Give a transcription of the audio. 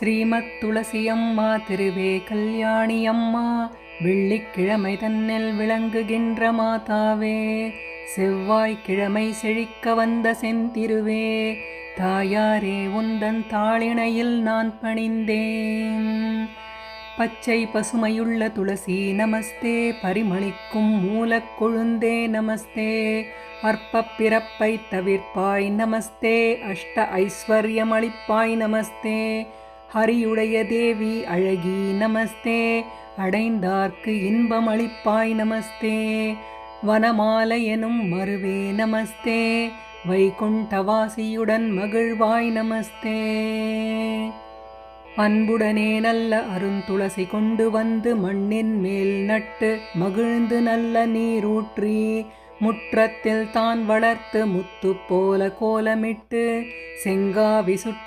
ஸ்ரீமத் துளசி அம்மா திருவே கல்யாணி அம்மா வெள்ளிக்கிழமை தன்னில் விளங்குகின்ற மாதாவே செவ்வாய்க்கிழமை செழிக்க வந்த செந்திருவே தாயாரே உந்தன் தாளிணையில் நான் பணிந்தேன். பச்சை பசுமையுள்ள துளசி நமஸ்தே பரிமளிக்கும் மூலக் கொழுந்தே நமஸ்தே. அற்ப பிறப்பை தவிர்ப்பாய் நமஸ்தே. அஷ்ட ஐஸ்வர்யமளிப்பாய் நமஸ்தே. ஹரியுடைய தேவி அழகி நமஸ்தே. அடைந்தார்க்கு இன்பம் அளிப்பாய் நமஸ்தே. வனமாலையனும் மறுவே மருவே நமஸ்தே. வைகுண்டவாசியுடன் மகிழ்வாய் நமஸ்தே. அன்புடனே நல்ல அருந்துளசி கொண்டு வந்து மண்ணின் மேல் நட்டு மகிழ்ந்து நல்ல நீரூற்றி முற்றத்தில் தான் வளர்த்து முத்து போல கோலமிட்டு செங்காவி சுற்றி